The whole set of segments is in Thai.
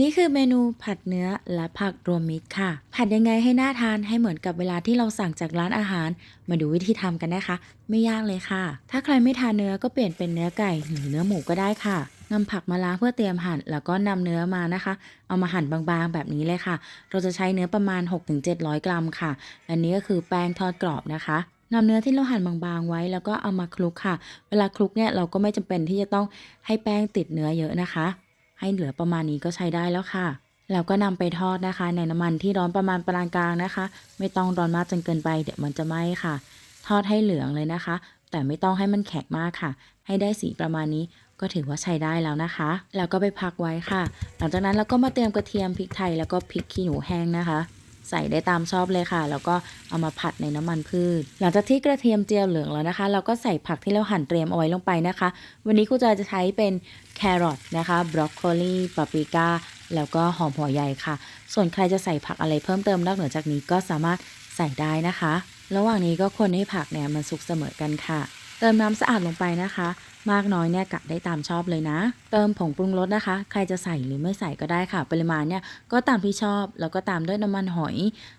นี่คือเมนูผัดเนื้อและผักรวมมิตรค่ะ ผัดยังไงให้น่าทานให้เหมือนกับเวลาที่เราสั่งจากร้านอาหาร มาดูวิธีทำกันนะคะ ไม่ยากเลยค่ะ ถ้าใครไม่ทานเนื้อก็เปลี่ยนเป็นเนื้อไก่หรือเนื้อหมูก็ได้ค่ะนำผักมาล้างเพื่อเตรียมหั่นแล้วก็นำเนื้อมานะคะ เอามาหั่นบางๆแบบนี้เลยค่ะ เราจะใช้เนื้อประมาณ 6-700 กรัมค่ะ อันนี้ก็คือแป้งทอดกรอบนะคะนำเนื้อที่เราหั่นบางๆไว้แล้วก็เอามาคลุกค่ะ เวลาคลุกเนี่ยเราก็ไม่จำเป็นที่จะต้องให้แป้งติดเนื้อเยอะนะคะ ให้เหลือประมาณนี้ก็ใช้ได้แล้วค่ะ แล้วก็นำไปทอดนะคะ ในน้ำมันที่ร้อนประมาณปานกลางนะคะ ไม่ต้องร้อนมากจนเกินไปเดี๋ยวมันจะไหม้ค่ะ ทอดให้เหลืองเลยนะคะ แต่ไม่ต้องให้มันแข็งมากค่ะ ให้ได้สีประมาณนี้ก็ถือว่าใช้ได้แล้วนะคะ แล้วก็ไปพักไว้ค่ะ หลังจากนั้นเราก็มาเตรียมกระเทียมพริกไทยแล้วก็พริกขี้หนูแห้งนะคะ ใส่ได้ตามชอบเลยค่ะ แล้วก็เอามาผัดในน้ำมันพืช หลังจากที่กระเทียมเจียวเหลืองแล้วนะคะ เราก็ใส่ผักที่เราหั่นเตรียมเอาไว้ลงไปนะคะ วันนี้ครูจอยจะใช้เป็นแครอทนะคะบรอกโคลีปาปริก้าแล้วก็หอมหัวใหญ่ค่ะ ส่วนใครจะใส่ผักอะไรเพิ่มเติมนอกเหนือจากนี้ก็สามารถใส่ได้นะคะ ระหว่างนี้ก็คนให้ผักเนี่ยมันสุกเสมอกันค่ะ ติมน้ำสะอาดลงไปนะคะ มากน้อยเนี่ยกะได้ตามชอบเลยนะ เติมผงปรุงรสนะคะ ใครจะใส่หรือไม่ใส่ก็ได้ค่ะ ปริมาณเนี่ยก็ตามที่ชอบ แล้วก็ตามด้วยน้ำมันหอย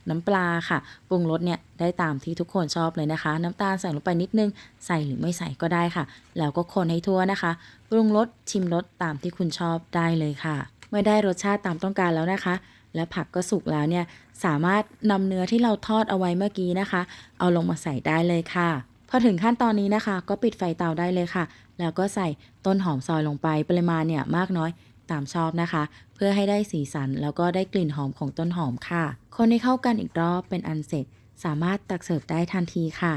น้ำปลาค่ะ ปรุงรสเนี่ยได้ตามที่ทุกคนชอบเลยนะคะ น้ำตาลใส่ลงไปนิดนึง ใส่หรือไม่ใส่ก็ได้ค่ะ แล้วก็คนให้ทั่วนะคะ ปรุงรสชิมรสตามที่คุณชอบได้เลยค่ะเมื่อได้รสชาติตามต้องการแล้วนะคะ และผักก็สุกแล้วเนี่ยสามารถนำเนื้อที่เราทอดเอาไว้เมื่อกี้นะคะ เอาลงมาใส่ได้เลยค่ะ อถึงขั้นตอนนี้นะคะ ก็ปิดไฟเตาได้เลยค่ะ แล้วก็ใส่ต้นหอมซอยลงไปปริมาณเนี่ยมากน้อยตามชอบนะคะ เพื่อให้ได้สีสันแล้วก็ได้กลิ่นหอมของต้นหอมค่ะ คนให้เข้ากันอีกรอบเป็นอันเสร็จ สามารถตักเสิร์ฟได้ทันทีค่ะ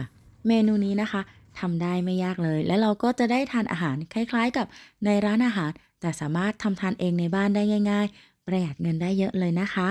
เมนูนี้นะคะทำได้ไม่ยากเลย และเราก็จะได้ทานอาหารคล้ายๆ กับในร้านอาหาร แต่สามารถทำทานเองในบ้านได้ง่าย ๆ ประหยัดเงินได้เยอะเลยนะคะ